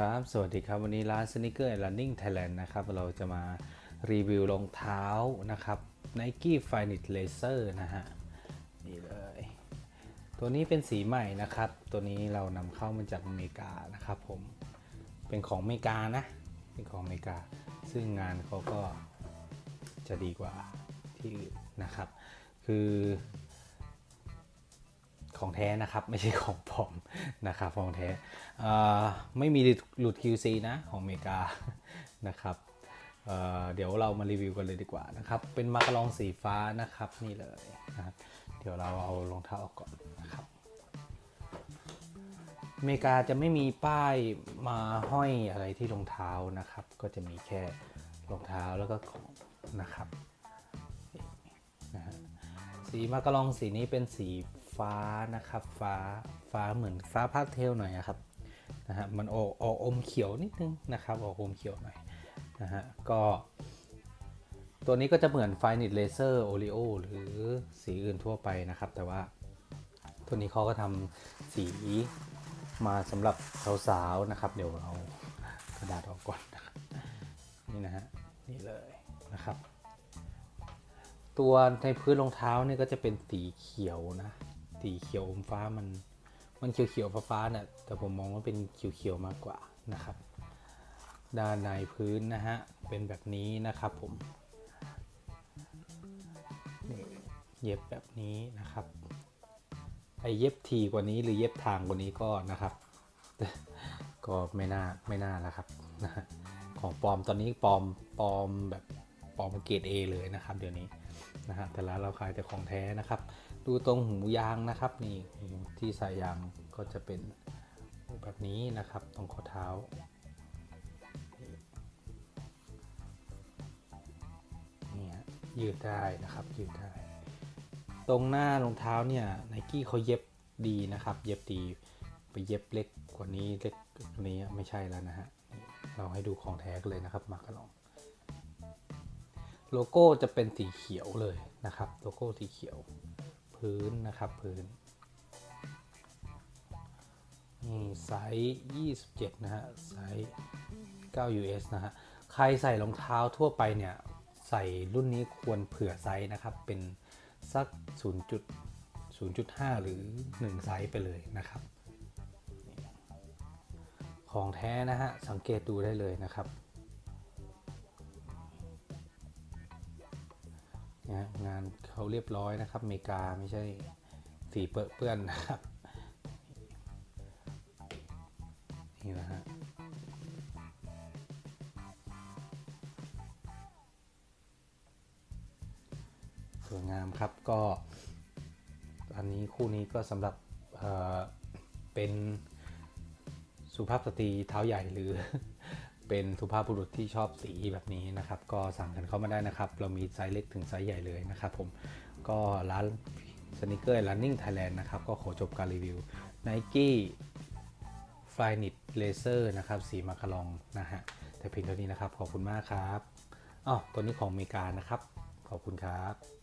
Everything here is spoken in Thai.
ครับ สวัสดีครับ วันนี้ร้าน Sneaker and Running Thailand นะครับ เราจะมารีวิวรองเท้านะครับ Nike Flyknit Lacer นะฮะ นี่เลย ตัวนี้เป็นสีใหม่นะครับ ตัวนี้เรานำเข้ามาจากอเมริกานะครับผม เป็นของอเมริกานะ เป็นของอเมริกา ซึ่งงานเขาก็จะดีกว่าที่อื่นนะครับ คือ ของแท้นะครับไม่ใช่ของปลอมนะครับของแท้ไม่มีหลุด QC นะของอเมริกานะครับเเดี๋ยวเรามารีวิวกันเลยดีกว่านะครับเป็นมากระลองสีฟ้านะครับนี่เลยนะครับเดี๋ยวเราเอารองเท้าออกก่อนนะครับอเมริกาจะไม่มีป้ายมาห้อยอะไรที่รองเท้านะครับ ก็จะมีแค่รองเท้าแล้วก็ของนะครับนะฮะสีมากระลองสีนี้เป็นสี ฟ้านะครับฟ้าฟ้าเหมือนฟ้าพาสเทลหน่อยครับนะฮะมันออกออกอมเขียวนิดนึงนะครับออกอมเขียวหน่อยนะฮะก็ ตัวนี้ก็จะเหมือนไฟนิตเลเซอร์โอริโอหรือสีอื่นทั่วไปนะครับ แต่ว่าตัวนี้เขาก็ทำสีมาสำหรับสาวๆนะครับ เดี๋ยวเอากระดาษออกก่อนนะครับนี่นะฮะนี่เลยนะครับ ตัวในพื้นรองเท้าเนี่ยก็จะเป็นสีเขียวนะ สีเขียวอมฟ้ามันมันเขียวเขียวฟ้าฟ้าๆเนี่ยแต่ผมมองว่าเป็นเขียวเขียวๆมากกว่านะครับ ด้านในพื้นนะฮะเป็นแบบนี้นะครับผมนี่เย็บแบบนี้นะครับไอเย็บทีกว่านี้หรือเย็บทางกว่านี้ก็นะครับก็ไม่น่าไม่น่าแล้วครับของปลอมตอนนี้ปลอมปลอมแบบปลอมเกรด A เลยนะครับ เดี๋ยวนี้นะฮะแต่ละเราขายแต่ของแท้นะครับ ดูตรงหูยางนะครับนี่ที่ใส่ยางก็จะเป็นแบบนี้นะครับตรงข้อเท้านี่ฮะยืดได้นะครับยืดได้ ตรงหน้ารองเท้าเนี่ยไนกี้เขาเย็บดีนะครับ เย็บดีไปเย็บเล็กกว่านี้เล็กกว่านี้ไม่ใช่แล้วนะฮะเราให้ดูของแท้กันเลยนะครับมากระลอง โลโก้จะเป็นสีเขียวเลยนะครับ โลโก้สีเขียว พื้นนะครับพื้นนี่ไซส์27 นะฮะไซส์9 US นะฮะใครใส่รองเท้าทั่วไปเนี่ยใส่รุ่นนี้ควรเผื่อไซส์นะครับ เป็นสัก 0.0.5 หรือ 1 ไซส์ไปเลยนะครับ ของแท้นะฮะ สังเกตดูได้เลยนะครับ นะงานเขาเรียบร้อยนะครับอเมริกาไม่ใช่สีเปื้อนเปื้อนนะครับ นี่นะฮะสวยงามครับก็ อันนี้คู่นี้ก็สำหรับเเป็นสุภาพสตรีเท้าใหญ่หรือ เป็นสุภาพบุรุษที่ชอบสีแบบนี้นะครับ ก็สั่งกันเข้ามาได้นะครับ เรามีไซส์เล็กถึงไซส์ใหญ่เลยนะครับผมก็ร้านสนิเกอร์ Running Thailand นะครับ ก็ขอจบการรีวิว Nike f l y n i t Laser นะครับ สีมาคารองนะฮะ แต่เพียงเท่านี้นะครับ ขอบคุณมากครับอ๋อตัวนี้ของอเมริกานะครับ ขอบคุณครับ